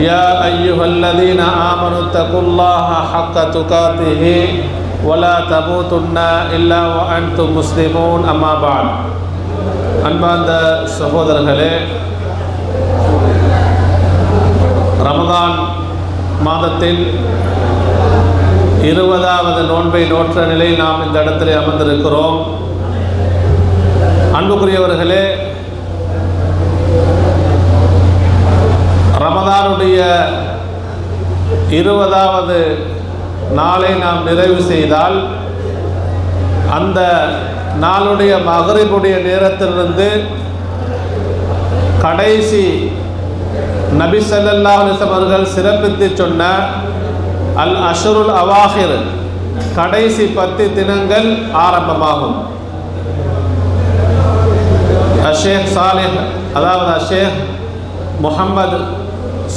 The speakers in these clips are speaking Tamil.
يا أيها الذين آمنوا اتقوا الله حق تقاته ولا تموتن إلا وأنتم مسلمون أما بعد அன்பார்ந்த சகோதரர்களே ரமதான் மாதத்தின் இருபதாவது நோன்பை நோற்ற நிலையில் நாம் இந்த இடத்திலே அமர்ந்திருக்கிறோம் அன்புக்குரியவர்களே ரமதானுடைய இருபதாவது நாளை நாம் நிறைவு செய்தால் அந்த நாளுடைய மகரிபுடைய நேரத்திலிருந்து கடைசி நபி சல்லல்லா அவர்கள் சிறப்பித்து சொன்ன அல் அஷருல் அவாஹிர் கடைசி பத்து தினங்கள் ஆரம்பமாகும். அஷேக் சாலிஹ் அதாவது அஷேக் முகமது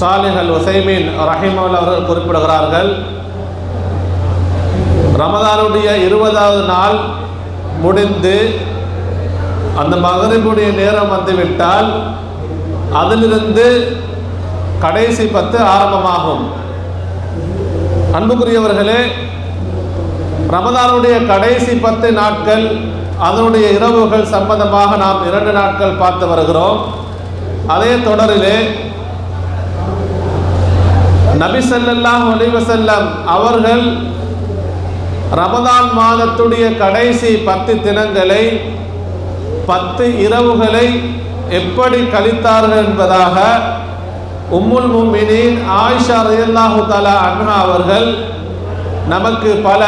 சாலிஹ் அல் உசைமீன் ரஹிமல் அவர்கள் குறிப்பிடுகிறார்கள் ரமதானுடைய இருபதாவது நாள் முடிந்து அந்த மகரிபுடைய நேரம் வந்துவிட்டால் அதிலிருந்து கடைசி பத்து ஆரம்பமாகும். அன்புக்குரியவர்களே ரமதானுடைய கடைசி பத்து நாட்கள் அதனுடைய இரவுகள் சம்பந்தமாக நாம் இரண்டு நாட்கள் பார்த்து வருகிறோம். அதே தொடரிலே நபி ஸல்லல்லாஹு ஒளிவு செல்லம் அவர்கள் ரமதான் மாதத்துடைய கடைசி பத்து தினங்களை பத்து இரவுகளை எப்படி கழித்தார்கள் என்பதாக உம்முல் முமினின் ஆயிஷா ரயல்லாஹு தலா அண்ணா அவர்கள் நமக்கு பல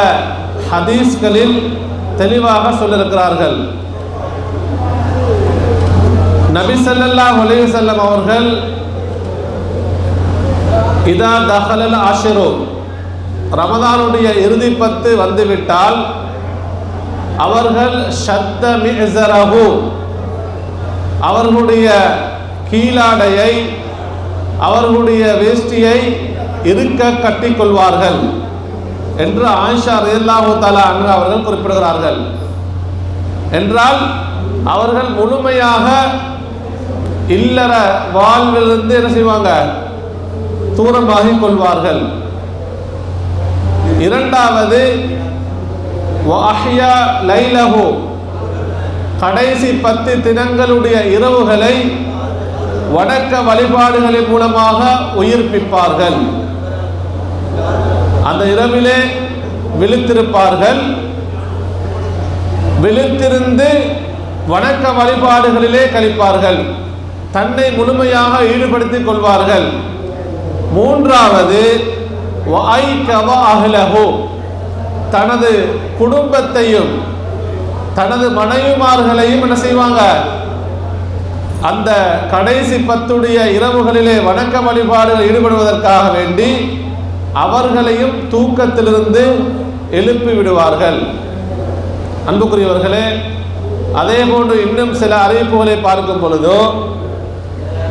ஹதீஸ்களில் தெளிவாக சொல்லியிருக்கிறார்கள். நபி ஸல்லல்லாஹு அலைஹி அவர்கள் இதா தஹலல் ஆஷரோ. ரமதானுடைய இறுதி பத்து வந்துவிட்டால் அவர்கள் ஷத்த மிசரகு அவர்களுடைய கீழாடையை அவர்களுடைய வேஷ்டியை இருக்க கட்டிக்கொள்வார்கள் என்று ஆயிஷா ரேல்லாஹு தாலா அன்று அவர்கள் குறிப்பிடுகிறார்கள். என்றால் அவர்கள் முழுமையாக இல்லற வாழ்விலிருந்து என்ன செய்வாங்க? தூரமாகிக் கொள்வார்கள். இரண்டாவது வாஹியா லைலஹு. கடைசி பத்து தினங்களுடைய இரவுகளை வடக்க வழிபாடுகளின் மூலமாக உயிர்ப்பிப்பார்கள். அந்த இரவிலே விழித்திருப்பார்கள். விழித்திருந்து வணக்க வழிபாடுகளிலே கழிப்பார்கள். தன்னை முழுமையாக ஈடுபடுத்திக் கொள்வார்கள். மூன்றாவது அஹ்லஹு தனது குடும்பத்தையும் தனது மனைவிமார்களையும் என்ன செய்வாங்க? அந்த கடைசி பத்துடைய இரவுகளிலே வணக்க வழிபாடுகள் ஈடுபடுவதற்காக வேண்டி அவர்களையும் தூக்கத்திலிருந்து எழுப்பி விடுவார்கள். அன்புக்குரியவர்களே அதே போன்று இன்னும் சில அறிவிப்புகளை பார்க்கும் பொழுதோ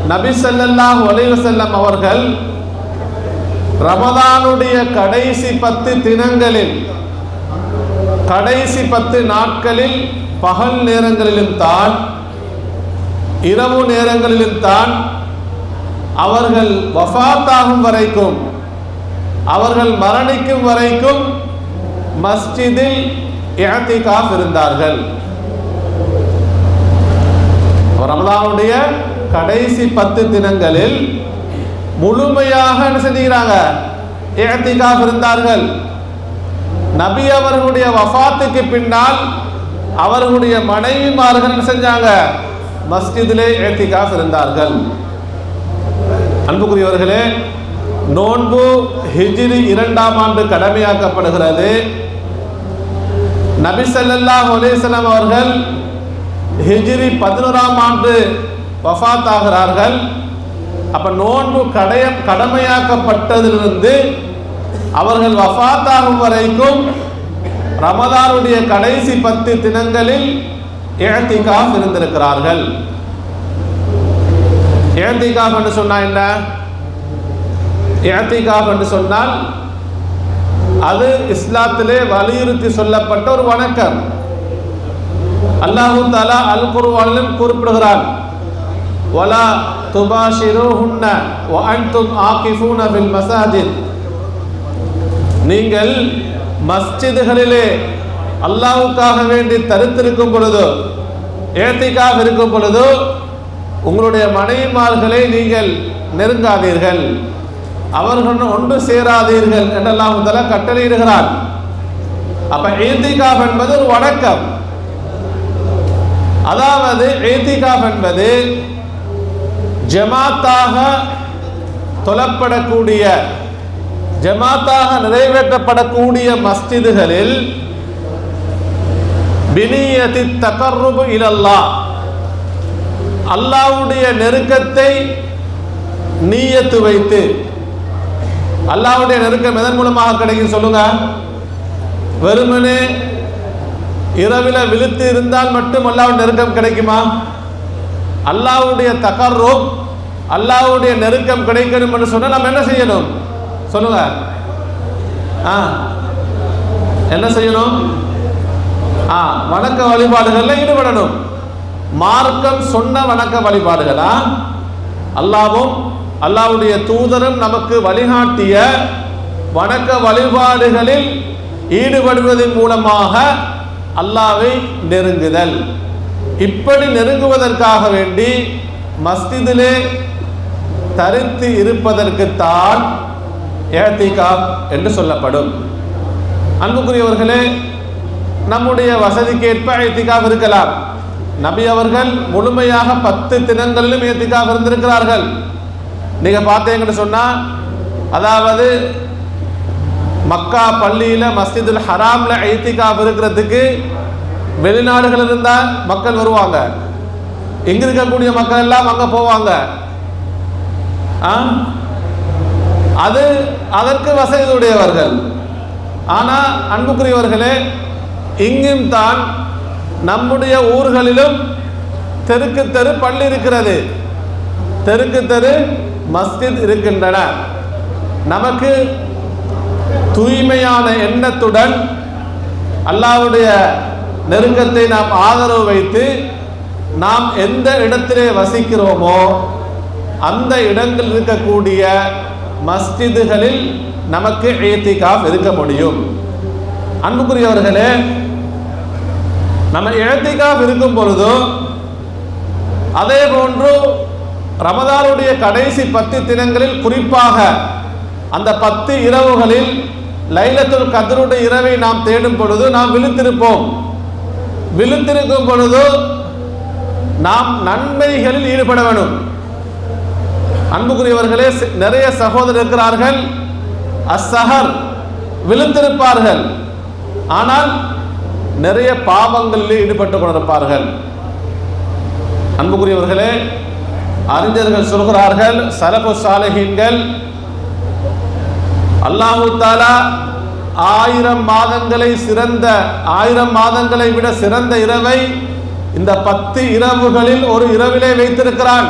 நபி ஸல்லல்லாஹு அலைஹி வஸல்லம் அவர்கள் ரமதானுடைய கடைசி பத்து தினங்களில் கடைசி பத்து நாட்களில் பகல் நேரங்களிலும் தான் இரவு நேரங்களிலும் தான் அவர்கள் வஃத்தாகும் வரைக்கும் அவர்கள் மரணிக்கும் வரைக்கும் மஸ்ஜிதில் இஅத்திகாஃப் இருந்தார்கள். ரமதானுடைய கடைசி பத்து தினங்களில் முழுமையாக என்ன செஞ்சுக்கிறாங்க? இஅத்திகாஃப் இருந்தார்கள். நபி அவர்களுடைய வஃபாத்துக்கு பின்னால் அவர்களுடைய மனைவிமார்கள் என்ன செஞ்சாங்க? மஸ்ஜிதிலே ஏத்திகாஃப் இருந்தார்கள். அன்புக்குரியவர்களே நோன்பு ஹிஜிரி இரண்டாம் ஆண்டு கடமையாக்கப்படுகிறது. நபி ஸல்லல்லாஹு அலைஹி அவர்கள் ஹிஜ்ரி பதினோராம் ஆண்டு வஃபாத் ஆகிறார்கள். அப்ப நோன்பு கடைய கடமையாக்கப்பட்டதிலிருந்து அவர்கள் வஃத்தாகும் வரைக்கும் ரமதானுடைய கடைசி பத்து தினங்களில் இழத்திகாஃப் இருந்திருக்கிறார்கள். இழத்திகாஃப் என்று சொன்னா என்ன? இழத்திகாஃப் என்று சொன்னால் அது இஸ்லாத்திலே வலியுறுத்தி சொல்லப்பட்ட ஒரு வணக்கம். அல்லாஹு தாலா அல் குர்வானிலும் குறிப்பிடுகிறான். வலா துபாஷிருஹுன்ன வ அன்தும் ஆகிஃபூன ஃபில் மசாஜித். நீங்கள் மஸ்ஜிதுகளிலே அல்லாஹ்வுக்காக வேண்டி தரித்திருக்கும் பொழுது ஏத்திக்காக இருக்கும் பொழுது உங்களுடைய மனைவிமார்களை நீங்கள் நெருங்காதீர்கள். அவர்கள் ஒன்று சேராதீர்கள் என்றெல்லாம் முதல்ல கட்டளையிடுகிறார். அப்ப ஏத்திகாப் என்பது ஒரு வணக்கம். அதாவது ஏத்திகாப் என்பது ஜமாத்தாக தொலப்படக்கூடிய ஜமாத்தாக நிறைவேற்றப்படக்கூடிய மஸ்ஜிதுகளில் பினியதி தகர்ருபு இலல்லா அல்லாவுடைய நெருக்கத்தை நீயத்து வைத்து அல்லாவுடைய நெருக்கம் எதன் மூலமாக கிடைக்கும் சொல்லுங்க? வெறுமனே இரவில விழுத்து இருந்தால் மட்டும் அல்லாவுடைய நெருக்கம் கிடைக்குமா? அல்லாவுடைய தகர்ரும் அல்லாவுடைய நெருக்கம் கிடைக்கணும் என்று சொன்னால் நம்ம என்ன செய்யணும்? சொல்லுங்க. ஆ. என்ன செய்யணும்? ஆ வணக்க வழிபாடுகளில் ஈடுபடணும். மார்க்கம் சொன்ன வணக்க வழிபாடுகளா? அல்லாவும் அல்லாவுடைய தூதரும் நமக்கு வழிகாட்டிய வணக்க வழிபாடுகளில் ஈடுபடுவதன் மூலமாக அல்லாவை நெருங்குதல். இப்படி நெருங்குவதற்காக வேண்டி மஸ்ஜிதிலே தரித்து இருப்பதற்குத்தான் ஏத்திகாப் என்று சொல்லப்படும். அன்புக்குரியவர்களே நம்முடைய வசதிக்கேற்ப ஏத்திகாப் இருக்கலாம். நபி அவர்கள் முழுமையாக பத்து தினங்களிலும் ஏத்திகாப் இருந்திருக்கிறார்கள். நீங்க பார்த்தீங்கன்னு சொன்னா அதாவது மக்கா பள்ளியில மஸ்ஜிதுல் ஹராம்ல ஐத்திகாப் இருக்கிறதுக்கு வெளிநாடுகள் இருந்தால் மக்கள் வருவாங்க. இங்க இருக்கக்கூடிய மக்கள் எல்லாம் அங்க போவாங்க. அது அதற்கு வசதி உடையவர்கள் அன்புக்குரியவர்களே இங்கும் தான் நம்முடைய ஊர்களிலும் தெருக்கு தெரு பள்ளி இருக்கிறது. தெருக்கு தெரு மஸ்ஜித் இருக்கின்றன. நமக்கு தூய்மையான எண்ணத்துடன் அல்லாவுடைய நெருக்கத்தை நாம் ஆதரவு வைத்து நாம் எந்த இடத்திலே வசிக்கிறோமோ அந்த இடங்கள் இருக்கக்கூடிய மஸ்ஜிதுகளில் நமக்கு ஏத்திகாஃப் இருக்க முடியும். அன்புக்குரியவர்களே நம்ம ஏத்திகாஃப் இருக்கும் பொழுதோ அதே போன்று ரமதானுடைய கடைசி பத்து தினங்களில் குறிப்பாக அந்த பத்து இரவுகளில் லைலத்துல் கதருடைய இரவை நாம் தேடும் பொழுது நாம் விழுத்திருப்போம். விழுத்திருக்கும் பொழுது நாம் நன்மைகளில் ஈடுபட வேண்டும் அன்புக்குரியவர்களே நிறைய சகோதரர் இருக்கிறார்கள். அசஹர் விழுந்திருப்பார்கள். ஆனால் நிறைய பாவங்களில் ஈடுபட்டு கொண்டிருப்பார்கள். அன்புக்குரியவர்களே அறிஞர்கள் சொல்கிறார்கள் சலபு சாலஹீன்கள் அல்லாஹு தாலா ஆயிரம் மாதங்களை சிறந்த ஆயிரம் மாதங்களை விட சிறந்த இரவை இந்த பத்து இரவுகளில் ஒரு இரவிலே வைத்திருக்கிறான்.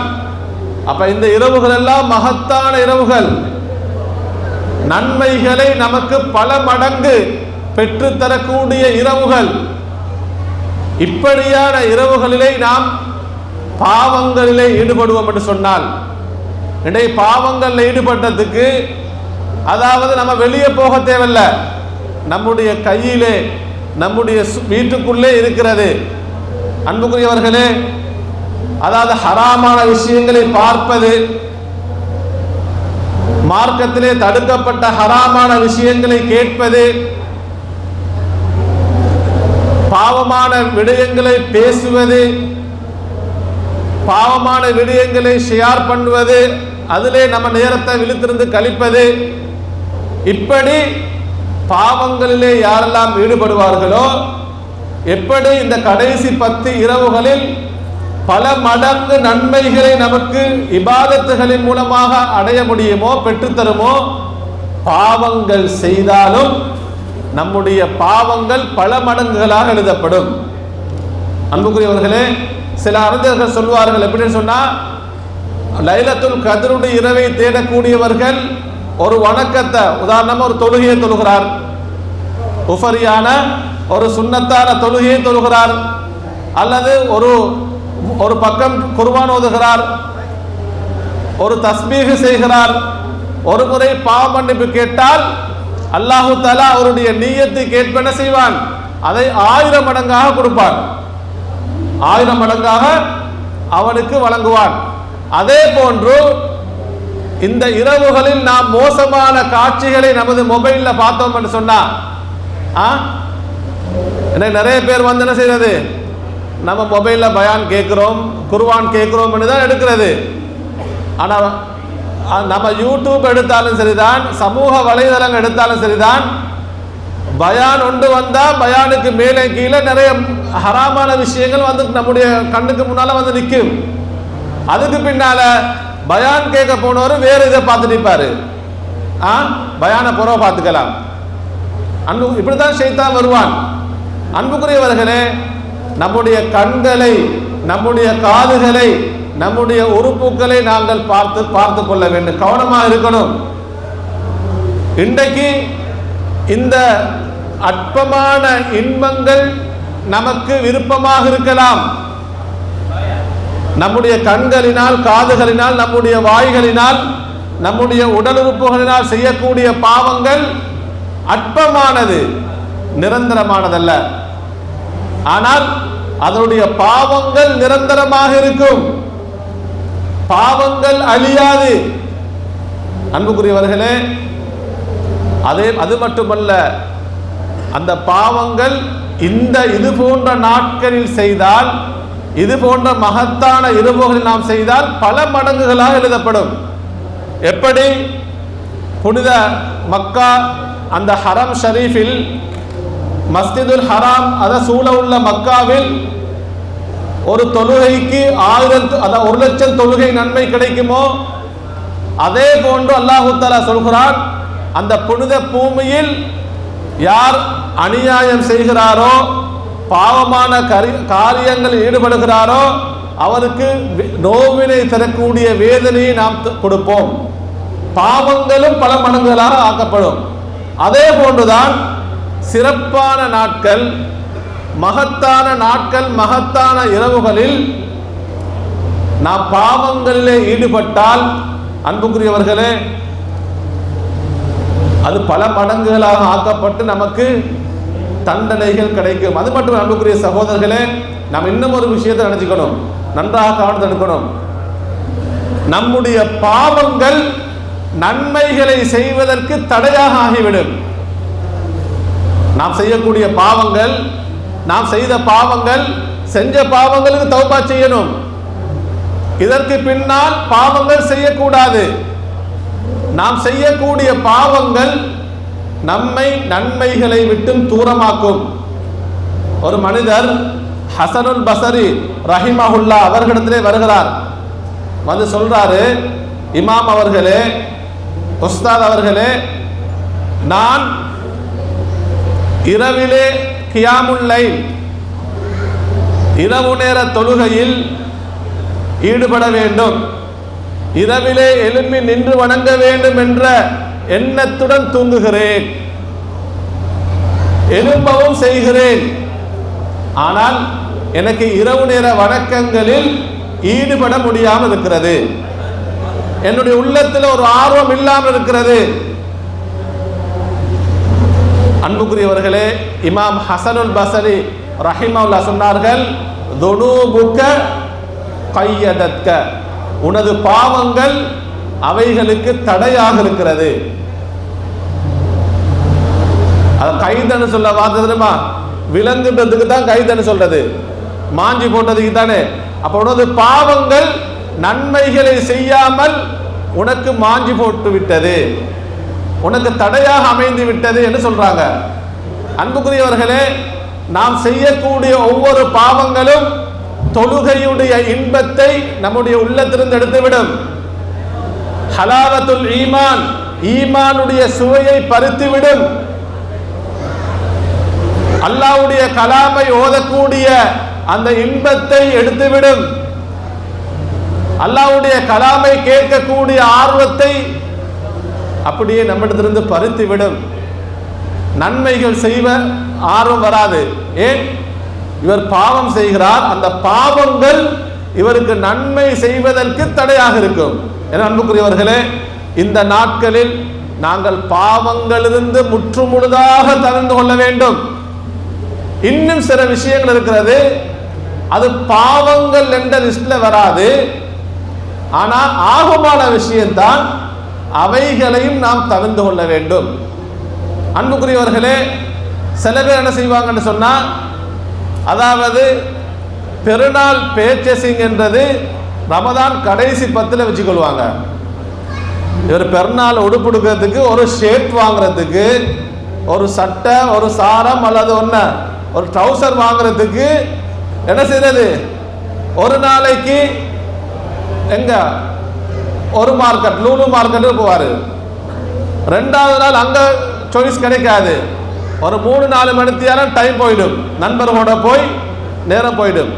அப்ப இந்த இரவுகள் எல்லாம் மகத்தான இரவுகள். நன்மைகளை நமக்கு பல மடங்கு பெற்றுத்தரக்கூடிய இரவுகள். இப்படியான இரவுகளிலே நாம் பாவங்களிலே ஈடுபடுவோம் என்று சொன்னால். இடை பாவங்களில் ஈடுபட்டதுக்கு அதாவது நம்ம வெளியே போக தேவையில்ல. நம்முடைய கையிலே நம்முடைய வீட்டுக்குள்ளே இருக்கிறது. அன்புக்குரியவர்களே அதாவது ஹராமான விஷயங்களை பார்ப்பது மார்க்கத்திலே தடுக்கப்பட்ட ஹராமான விஷயங்களை கேட்பது பாவமான விடயங்களை பேசுவது பாவமான விடயங்களை ஷேர் பண்ணுவது அதிலே நம்ம நேரத்தை விழுத்திருந்து கழிப்பது இப்படி பாவங்களிலே யாரெல்லாம் ஈடுபடுவார்களோ எப்படி இந்த கடைசி பத்து இரவுகளில் பல மடங்கு நன்மைகளை நமக்கு இபாதத்துகளின் மூலமாக அடைய முடியுமோ பெற்றுத்தருமோ பாவங்கள் செய்தாலும் நம்முடைய பாவங்கள் பல மடங்குகளாக எழுதப்படும். அன்புக்குரியவர்களே சில அறிஞர்கள் சொல்வார்கள் எப்படின்னு சொன்னா லைலத்துல் கதருடைய இரவை தேடக்கூடியவர்கள் ஒரு வணக்கத்தை உதாரணமாக ஒரு தொழுகையை தொழுகிறார். உஃபரியான ஒரு சுண்ணத்தான தொழுகையை தொழுகிறார். அல்லது ஒரு ஒரு பக்கம் குர்பான் ஓதுகிறார் ஒரு தஸ்மீக செய்கிறார் ஒரு முறை பாவ மன்னிப்பு கேட்டால் அல்லாஹு தலா அவருடைய நீயத்தை கேட்பென செய்வான்? அதை ஆயிரம் மடங்காக கொடுப்பான். ஆயிரம் மடங்காக அவனுக்கு வழங்குவான். அதே போன்று இந்த இரவுகளில் நாம் மோசமான காட்சிகளை நமது மொபைல்ல பார்த்தோம் என்று சொன்னா ஆ? நிறைய பேர் வந்து என்ன செய்யறது நம்ம மொபைலில் பயான் கேட்குறோம் குர்வான் கேட்குறோம்னு தான் எடுக்கிறது. ஆனால் நம்ம யூடியூப் எடுத்தாலும் சரிதான் சமூக வலைதளங்கள் எடுத்தாலும் சரிதான். பயான் ஒன்று வந்தால் பயானுக்கு மேலே கீழே நிறைய ஹராமான விஷயங்கள் வந்து நம்முடைய கண்ணுக்கு முன்னால் வந்து நிற்கும். அதுக்கு பின்னால் பயான் கேட்க போனவர் வேறு இதை பார்த்து நிற்பார். ஆ பயான புறவை பார்த்துக்கலாம். அன்பு இப்படி தான் செய்தான் வருவான். அன்புக்குரியவர்களே நம்முடைய கண்களை நம்முடைய காதுகளை நம்முடைய உறுப்புகளை நாங்கள் பார்த்து பார்த்து கொள்ள வேண்டும். கவனமாக இருக்கணும். இன்றைக்கு இந்த அற்பமான இன்பங்கள் நமக்கு விருப்பமாக இருக்கலாம். நம்முடைய கண்களினால் காதுகளினால் நம்முடைய வாய்களினால் நம்முடைய உடல் உறுப்புகளினால் செய்யக்கூடிய பாவங்கள் அற்பமானது நிரந்தரமானதல்ல. ஆனால் அதனுடைய பாவங்கள் நிரந்தரமாக இருக்கும். பாவங்கள் அழியாது. அன்புக்குரியவர்களே அதே அது மட்டுமல்ல அந்த பாவங்கள் இந்த இது போன்ற நாட்களில் செய்தால் இது போன்ற மகத்தான இரவுகளில் நாம் செய்தால் பல மடங்குகளாக எழுதப்படும். எப்படி? புனித மக்கா அந்த ஹரம் ஷரீஃபில் மஸ்ஜிதுல் ஹராம் அத சூழ உள்ள மக்காவில் ஒரு தொழுகைக்கு ஆயிரம் அதான் ஒரு லட்சம் தொழுகை நன்மை கிடைக்குமோ? அதே போன்று அல்லாஹு தஆலா சொல்கிறான் அந்த புனித பூமியில் யார் அநியாயம் செய்கிறாரோ பாவமான கரி காரியங்களில் ஈடுபடுகிறாரோ அவருக்கு நோவினை தரக்கூடிய வேதனையை நாம் கொடுப்போம். பாவங்களும் பல மடங்குகளாக ஆக்கப்படும். அதே போன்றுதான் சிறப்பான நாட்கள் மகத்தான நாட்கள் மகத்தான இரவுகளில் நாம் பாவங்களிலே ஈடுபட்டால் அன்புக்குரியவர்களே அது பல மடங்குகளாக ஆக்கப்பட்டு நமக்கு தண்டனைகள் கிடைக்கும். அது மட்டும் அன்புக்குரிய சகோதரர்களே நாம் இன்னும் ஒரு விஷயத்தை நினைச்சுக்கணும். நன்றாக கவனத்தை எடுக்கணும் நம்முடைய பாவங்கள் நன்மைகளை செய்வதற்கு தடையாக ஆகிவிடும். நாம் செய்யக்கூடிய பாவங்கள் நாம் செய்த பாவங்கள் செஞ்ச பாவங்களுக்கு தௌபா செய்யணும். இதற்கு பின்னால் பாவங்கள் செய்யக்கூடாது. நாம் செய்யக்கூடிய பாவங்கள் நம்மை நன்மைகளை விட்டும் தூரமாக்கும். ஒரு மனிதர் ஹசனுல் பசரி ரஹிமஹுல்லா அவர்களிடத்திலே வருகிறார். வந்து சொல்றாரு இமாம் அவர்களே உஸ்தாத் அவர்களே நான் இரவிலே கியாமுல்லை இரவு நேர தொழுகையில் ஈடுபட வேண்டும். இரவிலே எழும்பி நின்று வணங்க வேண்டும் என்ற எண்ணத்துடன் தூங்குகிறேன். எழும்பவும் செய்கிறேன். ஆனால் எனக்கு இரவு நேர வணக்கங்களில் ஈடுபட முடியாமல் இருக்கிறது. என்னுடைய உள்ளத்தில் ஒரு ஆர்வம் இல்லாமல் இருக்கிறது. அன்புக்குரியவர்களே இமாம் ஹசனுல் பசரி ரஹிமவுல்லா சொன்னார்கள் துனூபுக்க கையதற்க உனது பாவங்கள் அவைகளுக்கு தடையாக இருக்கிறது. அது கைதன்னு சொல்ல வார்த்தை தெரியுமா? விலங்குன்றதுக்கு தான் கைதன்னு சொல்றது. மாஞ்சி போட்டதுக்கு தானே. அப்ப உனது பாவங்கள் நன்மைகளை செய்யாமல் உனக்கு மாஞ்சி போட்டு விட்டது. உனக்கு தடையாக அமைந்து விட்டது என்று சொல்றாங்க. அன்புக்குரியவர்களே நாம் செய்யக்கூடிய ஒவ்வொரு பாவங்களும் தொழுகையுடைய இன்பத்தை நம்முடைய உள்ளத்திலிருந்து எடுத்துவிடும். ஹலாவத்துல் ஈமான் ஈமானுடைய சுவையை பருத்திவிடும். அல்லாவுடைய கலாமை ஓதக்கூடிய அந்த இன்பத்தை எடுத்துவிடும். அல்லாஹ்வுடைய கலாமை கேட்கக்கூடிய ஆர்வத்தை அப்படியே நம்மிடத்திலிருந்து பறித்துவிடும். நன்மைகள் செய்வ ஆர்வம் வராது. ஏன்? இவர் பாவம் செய்கிறார். அந்த பாவங்கள் இவருக்கு நன்மை செய்வதற்கு தடையாக இருக்கும். என அன்புக்குரியவர்களே இந்த நாட்களில் நாங்கள் பாவங்களிலிருந்து முற்றுமுழுதாக தவிர்ந்து கொள்ள வேண்டும். இன்னும் சில விஷயங்கள் இருக்கிறது. அது பாவங்கள் என்ற லிஸ்ட்ல வராது. ஆனால் ஆகமான விஷயம்தான் அவைகளையும் நாம் தவிர்ந்து கொள்ள வேண்டும். அன்புக்குரியவர்களே சில பேர் என்ன செய்வாங்கன்னு சொன்னால் அதாவது பெருநாள் பேச்சசிங் என்றது ரமதான் கடைசி பத்தில் வச்சுக்கொள்வாங்க. இவர் பெருநாள் உடுப்புடுக்கிறதுக்கு ஒரு ஷர்ட் வாங்குறதுக்கு ஒரு சட்டை ஒரு சாரம் அல்லது ஒன்று ஒரு ட்ரௌசர் வாங்குறதுக்கு என்ன செய்யறது ஒரு நாளைக்கு எங்கே? ஒரு மார்க்கெட் லூலு மார்க்கெட்டு போவார். ரெண்டாவது நாள் அங்கே சாய்ஸ் கிடைக்காது. ஒரு மூணு நாலு மணித்தியாலும் டைம் போயிடும். நண்பர்களோட போய் நேரம் போயிடும்.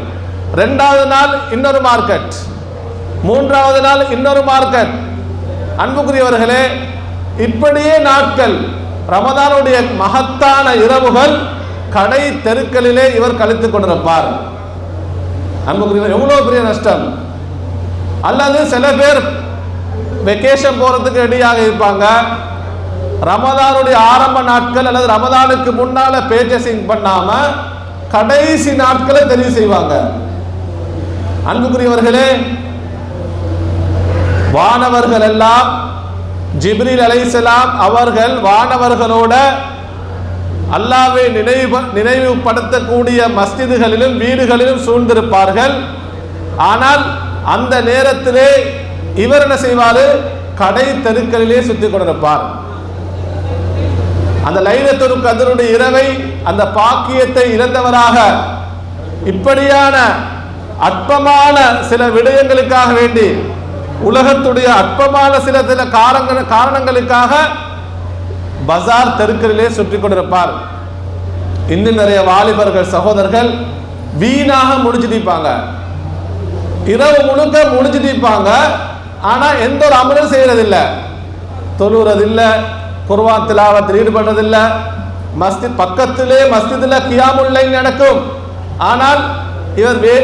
ரெண்டாவது நாள் இன்னொரு மார்க்கெட் மூன்றாவது நாள் இன்னொரு மார்க்கெட் அன்புக்குரியவர்களே இப்படியே நாட்கள் ரமதானுடைய மகத்தான இரவுகள் கடை தெருக்களிலே இவர் கழித்துக் கொண்டிருப்பார். அன்புக்குரியவர் எவ்வளோ பெரிய நஷ்டம். அல்லது சில பேர் வெக்கேஷன் போகிறதுக்கு ரெடியாக இருப்பாங்க. ரமதானுடைய ஆரம்ப நாட்கள் அல்லது ரமதானுக்கு முன்னால பேச்சசிங் பண்ணாம கடைசி நாட்களை தெரிவு செய்வாங்க. அன்புக்குரியவர்களே வானவர்கள் எல்லாம் ஜிப்ரில் அலைசலாம் அவர்கள் வானவர்களோட அல்லாவை நினைவு நினைவுபடுத்தக்கூடிய மஸ்ஜிதுகளிலும் வீடுகளிலும் சூழ்ந்திருப்பார்கள். ஆனால் அந்த நேரத்திலே இவர் என்ன செய்வாரு? கடை தெருக்களிலே சுத்தி கொண்டிருப்பார். அந்த லைலத்துல் கதருடைய இரவை அந்த பாக்கியத்தை இழந்தவராக இப்படியான அற்பமான சில விடயங்களுக்காக வேண்டி உலகத்துடைய அற்பமான சில சில காரணங்கள் காரணங்களுக்காக பஜார் தெருக்களிலே சுற்றி கொண்டிருப்பார். இன்னும் நிறைய வாலிபர்கள் சகோதரர்கள் வீணாக முடிச்சுட்டிப்பாங்க இரவு முழுக்க முடிச்சுட்டிப்பாங்க ஆனா எந்த ஒரு அமலும் செய்யறதில்லை. தொழுறதில்ல குர்வான் திலாவத்தில் ஈடுபடுறதில்ல மஸ்ஜித் பக்கத்திலே மஸ்ஜிதில் கியாமுல்லை நடக்கும். ஆனால் இவர் வே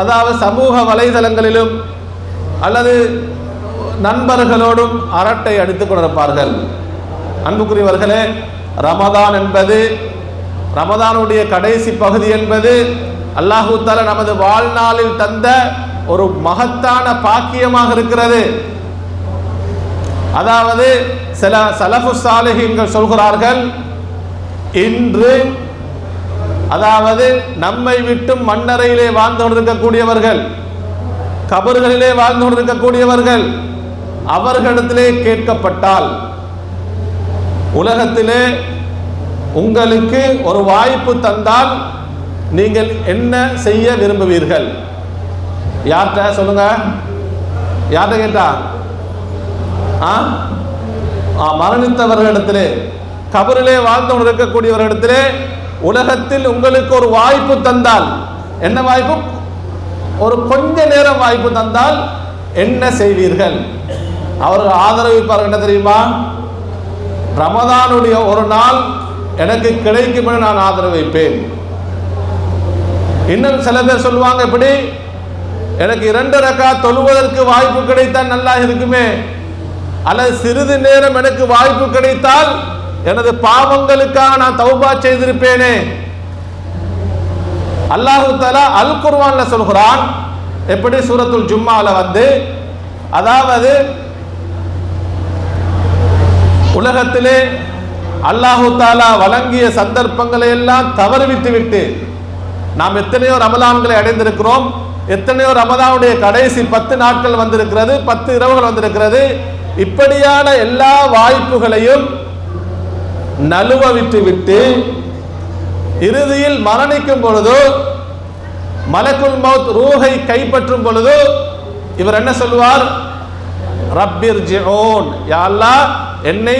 அதாவது சமூக வலைதளங்களிலும் அல்லது நண்பர்களோடும் அரட்டை அடித்துக் கொண்டிருப்பார்கள். அன்புக்குரியவர்களே ரமதான் என்பது ரமதானுடைய கடைசி பகுதி என்பது அல்லாஹூத்தால நமது வாழ்நாளில் தந்த ஒரு மகத்தான பாக்கியமாக இருக்கிறது. அதாவது சில சலஃபு சாலிகள் சொல்கிறார்கள் இன்று அதாவது நம்மை விட்டும் மண்ணறையிலே வாழ்ந்து கொண்டிருக்கக்கூடியவர்கள் கபர்களிலே வாழ்ந்து கொண்டிருக்கக்கூடியவர்கள் அவர்களிடத்திலே கேட்கப்பட்டால் உலகத்திலே உங்களுக்கு ஒரு வாய்ப்பு தந்தால் நீங்கள் என்ன செய்ய விரும்புவீர்கள்? யார்கிட்ட? சொல்லுங்க. யார்கிட்ட கேட்டா? ஆ? ஆ, மரணித்தவர்களிடத்திலே கபரிலே வாழ்ந்து கொண்டிருக்கக்கூடியவர்களிடத்திலே உலகத்தில் உங்களுக்கு ஒரு வாய்ப்பு தந்தால் என்ன வாய்ப்பு? ஒரு கொஞ்ச நேரம் வாய்ப்பு தந்தால் என்ன செய்வீர்கள்? அவர்கள் ஆதரவிப்பார்கள். என்ன தெரியுமா? ரமதானுடைய ஒரு நாள் எனக்கு கிடைக்கும் என நான் ஆதரவு வைப்பேன் இன்னும் சில பேர் சொல்லுவாங்க எப்படி? எனக்கு இரண்டு ரக்கா தொழுவதற்கு வாய்ப்பு கிடைத்தால் நல்லா இருக்குமே? அல்லது சிறிது நேரம் எனக்கு வாய்ப்பு கிடைத்தால் எனது பாவங்களுக்காக நான் தௌபா செய்திருப்பேனே? அல்லாஹு தலா அல் குர்வான்ல சொல்கிறான். எப்படி சூரத்துல் ஜும்மால வந்து? அதாவது உலகத்திலே அல்லாஹு தாலா வழங்கிய சந்தர்ப்பங்களை எல்லாம் தவறுவிட்டு விட்டு நாம் எத்தனையோ ரமலான்களை அடைந்திருக்கிறோம். எத்தனையோ ரமதானுடைய கடைசி பத்து நாட்கள் வந்திருக்கிறது பத்து இரவுகள் வந்திருக்கிறது. இப்படியான எல்லா வாய்ப்புகளையும் நழுவ விட்டு விட்டு இறுதியில் மரணிக்கும் பொழுது மலக்குல் மௌத் ரூஹை கைப்பற்றும் பொழுது இவர் என்ன சொல்லுவார்? ரப்பிர் ஜிஓன் யா என்னை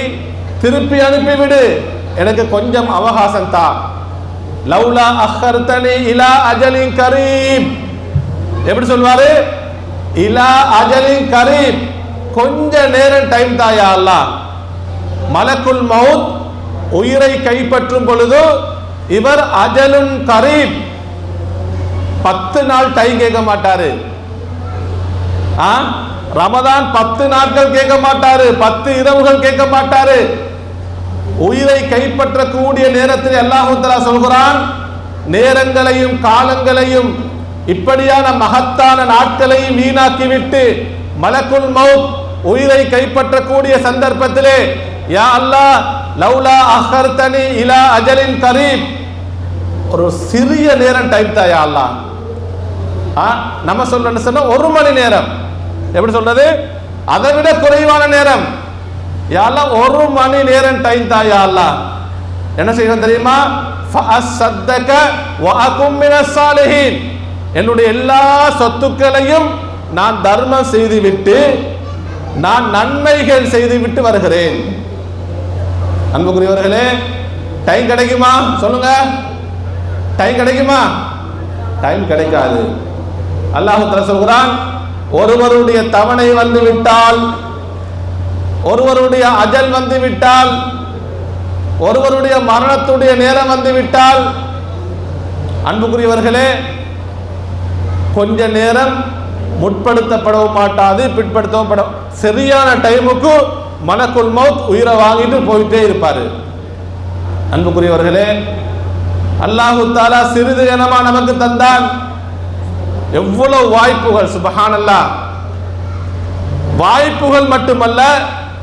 திருப்பி அனுப்பிவிடு. எனக்கு கொஞ்சம் அவகாசம் தான் லவ்லா அஹர்தனி இலா அஜலின் கரீம். எப்படி சொல்வாரு? இலா அஜலின் கரீம். கொஞ்ச நேரம் டைம் தாயா அல்லா மலக்குல் மவுத் உயிரை கைப்பற்றும் பொழுது இவர் அஜலுன் கரீப் பத்து நாள் டைம் கேட்க மாட்டாரு. ரமதான் பத்து நாட்கள் கேட்க மாட்டாரு. பத்து இரவுகள் கேட்க மாட்டாரு. உயிரை கைப்பற்றக்கூடிய நேரத்தில் அல்லாஹு சொல்கிறான் நேரங்களையும் காலங்களையும் இப்படியான மகத்தான நாட்களையும் வீணாக்கிவிட்டு மலக்குல் மவுத் உயிரை கைப்பற்றக்கூடிய சந்தர்ப்பத்திலே யா அல்லாஹ் லவ்லா அஹர்தனி இலா அஜலின் கரீப் ஒரு சிறிய நேரம் டைம் தாயா அல்லாஹ் ஆ, நம்ம சொல்றேன்னு சொன்னா ஒரு மணி நேரம். எப்படி சொல்றது? அதை விட குறைவான நேரம். யாரெல்லாம் ஒரு மணி நேரம் டைம் தாயா அல்லா. என்ன செய்யணும் தெரியுமா? ஃபஅஸ்ஸத்தக வஅகும் மினஸ் சாலிஹீன். என்னுடைய எல்லா சொத்துக்களையும் நான் தர்மம் செய்துவிட்டு நான் நன்மைகள் செய்துவிட்டு வருகிறேன். அன்புக்குரியவர்களே டைம் கிடைக்குமா? சொல்லுங்க. டைம் கிடைக்குமா? டைம் கிடைக்காது. அல்லாஹ் சொல்கிறான் ஒருவருடைய தவணை வந்து விட்டால் ஒருவருடைய அஜல் வந்து விட்டால் ஒருவருடைய மரணத்துடைய நேரம் வந்து விட்டால் அன்புக்குரியவர்களே கொஞ்ச நேரம் முற்படுத்தப்படவும் மாட்டாது பிற்படுத்தவும் பட சரியான டைமுக்கு மனக்குள் மவுத் உயிரை வாங்கிட்டு போயிட்டே இருப்பார். அன்புக்குரியவர்களே அல்லாஹு தாலா சிறிது கனமா நமக்கு தந்தான். எவ்வளவு வாய்ப்புகள் சுபஹானல்லா. வாய்ப்புகள் மட்டுமல்ல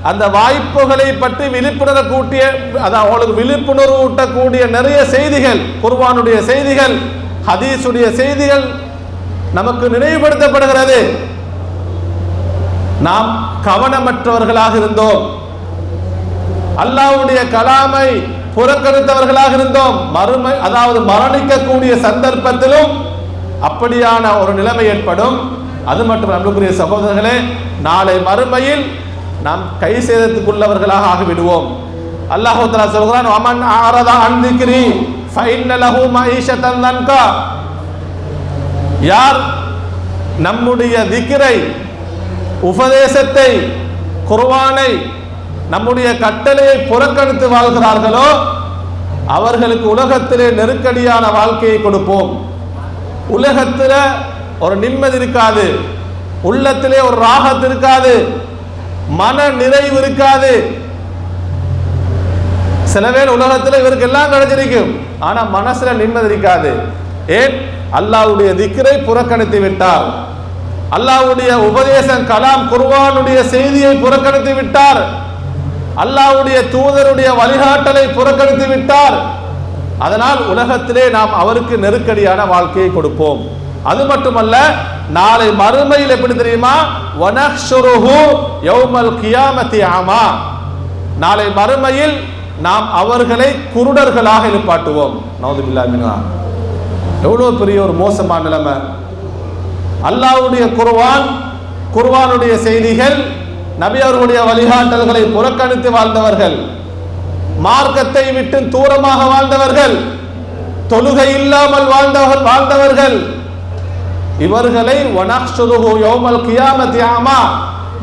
அந்த வாய்ப்புகளை பற்றி விழிப்புணர்வு கூட்டிய அதான் அவங்களுக்கு விழிப்புணர்வு ஊட்டக்கூடிய நிறைய செய்திகள் குர்பானுடைய செய்திகள் ஹதீஸுடைய செய்திகள் நமக்கு நினைவுபடுத்தப்படுகிறது. நாம் கவனமற்றவர்களாக இருந்தோம். அல்லாவுடைய கலாமை புறக்கணித்தவர்களாக இருந்தோம். மறுமை அதாவது மரணிக்கக்கூடிய சந்தர்ப்பத்திலும் அப்படியான ஒரு நிலைமை ஏற்படும். அது மட்டும் அன்புக்குரிய சகோதரர்களே நாளை மறுமையில் நாம் கை சேதத்துக்குள்ளவர்களாக ஆகிவிடுவோம். அல்லாஹு சொல்கிறான் அமன் ஆரதா அன் திக்ரி ஃபைன்ன லஹு மஈஷத்தன் தன்கா. யார்? நம்முடைய திக்கிரை உபதேசத்தை குர்வானை நம்முடைய கட்டளையை புறக்கணித்து வாழ்கிறார்களோ அவர்களுக்கு உலகத்திலே நெருக்கடியான வாழ்க்கையை கொடுப்போம். உலகத்தில் ஒரு நிம்மதி இருக்காது. உள்ளத்திலே ஒரு ராகத் இருக்காது. மன நிறைவு இருக்காது. சில பேர் உலகத்தில் இவருக்கு எல்லாம் கிடைச்சிருக்கும் ஆனால் மனசில் நிம்மதி இருக்காது. ஏன்? அல்லாவுடைய திக்கரை புறக்கணித்து விட்டார் அல்லாஹ்வுடைய உபதேசம் கலாம் குர்வானுடைய செய்தியை புறக்கணித்து விட்டார் அல்லாவுடைய தூதருடைய வழிகாட்டலை புறக்கணித்து விட்டார் அதனால் உலகத்திலே நாம் அவருக்கு நெருக்கடியான வாழ்க்கையை கொடுப்போம். அது மட்டுமல்ல நாளை மறுமையில் எப்படி தெரியுமா? வனஹ்ஷுருஹு யௌமல் கியாமத்தி ஆமா நாளை மறுமையில் நாம் அவர்களை குருடர்களாக எழுப்பாட்டுவோம் நவுதுபில்லா மினா எவ்வளோ பெரிய ஒரு மோசமான நிலைமை? அல்லாஹ்வுடைய குருவான் குர்வானுடைய செய்திகள் நபி அவர்களுடைய வழிகாட்டல்களை புறக்கணித்து வாழ்ந்தவர்கள் மார்க்கத்தை விட்டு தூரமாக வாழ்ந்தவர்கள் தொழுகை இல்லாமல் வாழ்ந்தவர் வாழ்ந்தவர்கள். இவர்களை வனஹ்ஷுருஹு யௌமல்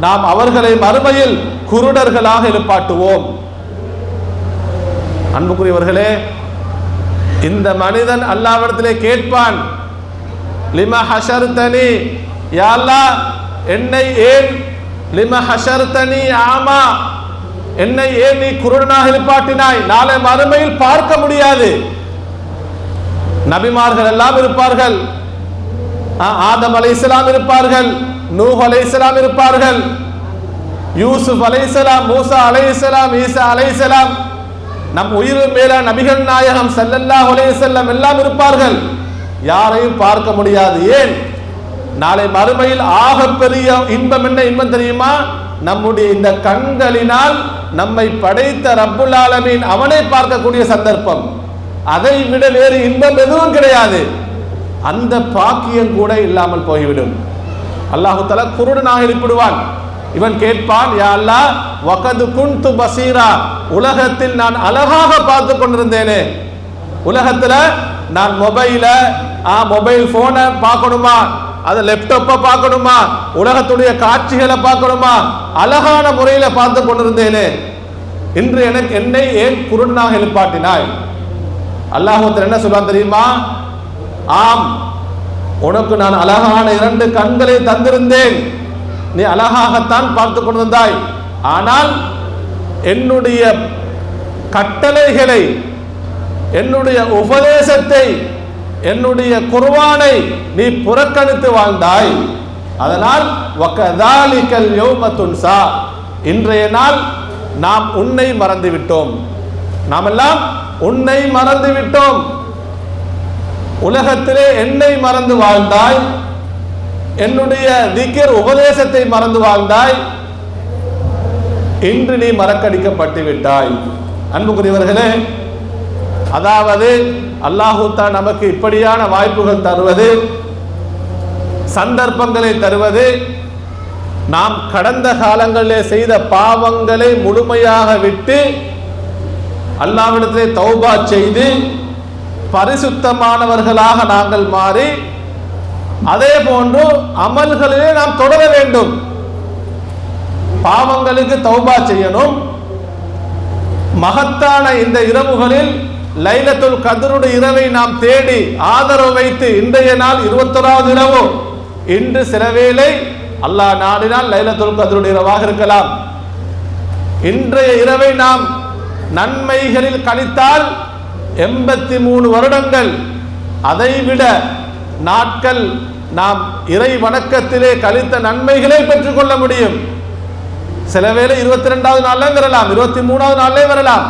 நாம் அவர்களை மறுமையில் குருடர்களாக எழுப்பாட்டுவோம். அன்புக்குரியவர்களே இந்த மனிதன் அல்லாவிடத்திலே கேட்பான். லிம ஹஷர் தனி அல்லாஹ் என்னை ஏன் லிம ஹஷர்தனி ஆமா என்னை ஏன் நீ குருடனாக இருப்பாட்டினாய் நாளை மறுமையில் பார்க்க முடியாது. நபிமார்கள் எல்லாம் இருப்பார்கள். ஆ, அலை இஸ்லாம் இருப்பார்கள். நூஹ் அலைஹிஸ்ஸலாம் இருப்பார்கள். யூசுப் அலைஹிஸ்ஸலாம் மூசா அலைஹிஸ்ஸலாம் ஈசா அலைஹிஸ்ஸலாம் நம் உயிர் மேல நபிகள் நாயகம் செல்லல்லா அலைஹி செல்லம் எல்லாம் இருப்பார்கள். யாரையும் பார்க்க முடியாது. ஏன்? நாளை மறுமையில் ஆகப்பெரிய இன்பம் என்ன இன்பம் தெரியுமா? நம்முடைய இந்த கண்களினால் நம்மை படைத்த ரப்புல் ஆலமீன் அவனை பார்க்கக்கூடிய சந்தர்ப்பம். அதை விட வேறு இன்பம் எதுவும் கிடையாது. அந்த பாக்கியம் கூட இல்லாமல் போய்விடும். அல்லாஹு தலா குருடனாக இருப்பிடுவான். இவன் கேட்பான் யா அல்லாஹ் வகது குண்டு பசீரா உலகத்தில் நான் அழகாக பார்த்து கொண்டிருந்தேனே. உலகத்தில் நான் மொபைல ஆ மொபைல் போனை பார்க்கணுமா? அது லேப்டாப்பை பார்க்கணுமா? உலகத்துடைய காட்சிகளை பார்க்கணுமா? அழகான முறையில் பார்த்து கொண்டிருந்தேனே. இன்று எனக்கு என்னை ஏன் குருடனாக எழுப்பாட்டினாய்? அல்லாஹத்தில் என்ன சொல்லுவான் தெரியுமா? ஆம் உனக்கு நான் அழகான இரண்டு கண்களை தந்திருந்தேன். நீ அழகாகத்தான் பார்த்து கொண்டிருந்தாய். ஆனால் என்னுடைய கட்டளைகளை என்னுடைய உபதேசத்தை என்னுடைய குர்வானை நீ புறக்கணித்து வாழ்ந்தாய். அதனால் வக்கதாலிக்கல் யௌம துன்சா. இன்றைய நாள் நாம் உன்னை மறந்து விட்டோம் நாமெல்லாம் உன்னை மறந்து விட்டோம் உலகத்திலே என்னை மறந்து வாழ்ந்தாய். என்னுடைய திக்கர் உபதேசத்தை மறந்து வாழ்ந்தாய். இன்று நீ மறக்கடிக்கப்பட்டு விட்டாய் அன்புக்குரியவர்களே அதாவது அல்லாஹு தான் நமக்கு இப்படியான வாய்ப்புகள் தருவது சந்தர்ப்பங்களை தருவது நாம் கடந்த காலங்களிலே செய்த பாவங்களை முழுமையாக விட்டு அல்லாவிடத்திலே தௌபா செய்து பரிசுத்தமானவர்களாக நாங்கள் மாறி அதே போன்று அமல்களிலே நாம் தொடர வேண்டும். பாவங்களுக்கு தௌபா செய்யணும். மகத்தான இந்த இரவுகளில் லைலத்துல் கதருடைய இரவை நாம் தேடி ஆதரவு வைத்து இன்றைய நாள் இருபத்தொராவது இரவு. இன்று சில வேளை அல்லாஹ் நாடினால் லைலத்துல் கதருடைய இரவாக இருக்கலாம். இன்றைய இரவை நாம் நன்மைகளில் கழித்தால் எண்பத்தி மூணு வருடங்கள். அதைவிட நாட்கள் நாம் இறை வணக்கத்திலே கழித்த நன்மைகளை பெற்றுக்கொள்ள முடியும். சில வேளை இருபத்தி ரெண்டாவது நாள்லையும் வரலாம் இருபத்தி மூணாவது நாளிலே வரலாம்.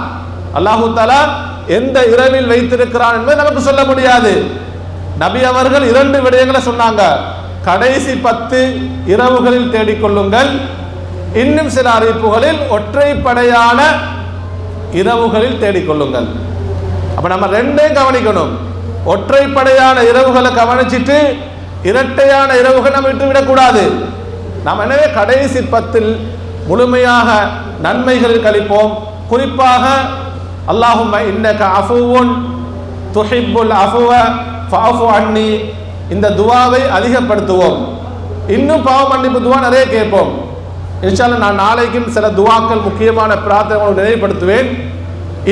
அல்லாஹு தாலா எந்த இரவில் வைத்திருக்கிறான் என்பதை நமக்கு சொல்ல முடியாது. நபி அவர்கள் இரண்டு விடயங்களை சொன்னாங்க. கடைசி பத்து இரவுகளில் தேடிக்கொள்ளுங்கள். இன்னும் சில அறிவிப்புகளில் ஒற்றைப்படையான இரவுகளில் தேடிக்கொள்ளுங்கள். அப்ப நம்ம ரெண்டையும் கவனிக்கணும். ஒற்றைப்படையான இரவுகளை கவனிச்சிட்டு இரட்டையான இரவுகள் நம்ம விட்டு விடக்கூடாது நாம் எனவே கடைசி பத்தில் முழுமையாக நன்மைகளில் கழிப்போம் குறிப்பாக அல்லாஹும் இன்னக அஃபுவுன் துஹிப்புல் அஃபுவ ஃபாஃபு அன்னி. இந்த துவாவை அதிகப்படுத்துவோம். இன்னும் பாவ மன்னிப்பு துவா நிறைய கேட்போம். இன்ஷால்லா நான் நாளைக்கும் சில துவாக்கள் முக்கியமான பிரார்த்தனை நினைவுபடுத்துவேன்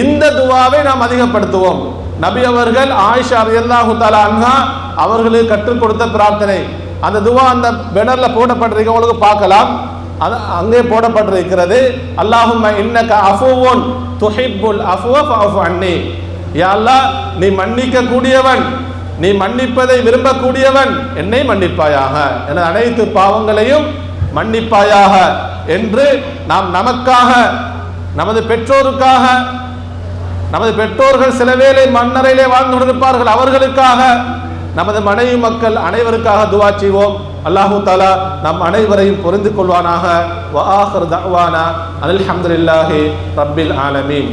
இந்த துவாவை நாம் அதிகப்படுத்துவோம். நபி அவர்கள் ஆயிஷா ரலியல்லாஹு தஆலா அன்ஹா அவர்களுக்கு கற்றுக் கொடுத்த பிரார்த்தனை. அந்த துவா அந்த பெனர்ல போடப்பட்டிருக்க உங்களுக்கு பார்க்கலாம். அது அங்கே போடப்பட்டிருக்கிறது. அல்லாஹும் இன்னக அஃபுவுன் துஹிப்புல் அஃபுவ ஃபஅஃபு அன்னி. யா அல்லாஹ் நீ மன்னிக்க கூடியவன் நீ மன்னிப்பதை விரும்பக்கூடியவன் என்னை மன்னிப்பாயாக. எனது அனைத்து பாவங்களையும் மன்னிப்பாயாக என்று நாம் நமக்காக நமது பெற்றோருக்காக நமது பெற்றோர்கள் சில வேளை மன்னரையிலே வாழ்ந்து கொண்டிருப்பார்கள். அவர்களுக்காக நமது மனைவி மக்கள் அனைவருக்காக துவா செய்வோம். அல்லாஹு தாலா நம் அனைவரையும் புரிந்து கொள்வானாக. வ ஆஹிர் அலில் அல்ஹம்துலில்லாஹி ரப்பில் ஆலமீன்.